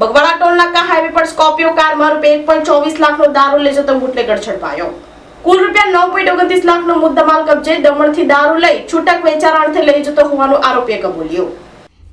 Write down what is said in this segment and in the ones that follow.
Bagwada toll નાકા highway પર Scorpio કારમાં રૂપિયા એક પોઈન્ટ ચોવીસ લાખનો દારૂ લઈ જતો બુટલેગર ઝડપાયો કુલ રૂપિયા નવ પોઈન્ટ ઓગણત્રીસ લાખનો મુદ્દામાલ કબજે દમણથી દારૂ લઈ છૂટક વેચાણ અર્થે લઈ જતો હોવાનું આરોપીએ કબૂલ્યું.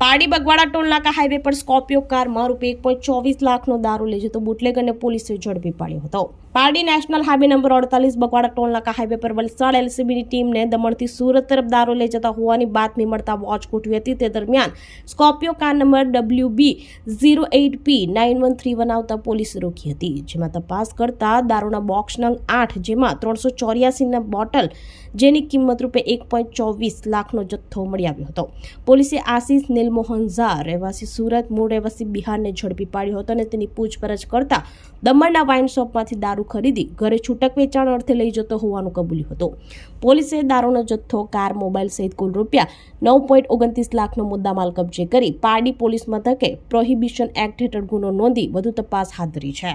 પાડી બગવાડા ટોલ નાકા હાઈવે પર સ્કોર્પિયો કારમાં રૂપિયા એક પોઈન્ટ ચોવીસ લાખનો દારૂ લઈ જતો બુટલેગરને પોલીસે ઝડપી પાડ્યો હતો. પારડી નેશનલ હાઈવે નંબર અડતાલીસ બગવાડા ટોલ નાકા હાઈવે પર વલસાડ એલસીબીની ટીમને દમણથી સુરત તરફ દારૂ લઈ જતા હોવાની બાતમી મળતા વોચ ગોઠવી હતી. તે દરમિયાન Scorpio car number W B zero eight P nine one three one આવતા પોલીસે રોકી હતી, જેમાં તપાસ કરતા દારૂના બોક્સ નંગ આઠ, જેમાં ત્રણસો ચોર્યાસીના બોટલ જેની કિંમત રૂપે એક પોઈન્ટ ચોવીસ લાખનો જથ્થો મળી આવ્યો હતો. પોલીસે આશીષ નીલમોહન ઝા રહેવાસી સુરત મૂળ રહેવાસી બિહારને ઝડપી પાડ્યો હતો અને તેની પૂછપરછ કરતા દમણના વાઇન શોપમાંથી દારૂ ખરીદી ઘરે છૂટક વેચાણ અર્થે લઈ જતો હોવાનું કબૂલ્યું હતું. પોલીસે દારૂનો જથ્થો, કાર મોબાઈલ સહિત કુલ રૂપિયા નવ પોઈન્ટ ઓગણત્રીસ લાખનો મુદ્દામાલ કબજે કરી પારડી પોલીસ મથકે પ્રોહિબિશન એક્ટ હેઠળ ગુનો નોંધી વધુ તપાસ હાથ ધરી છે.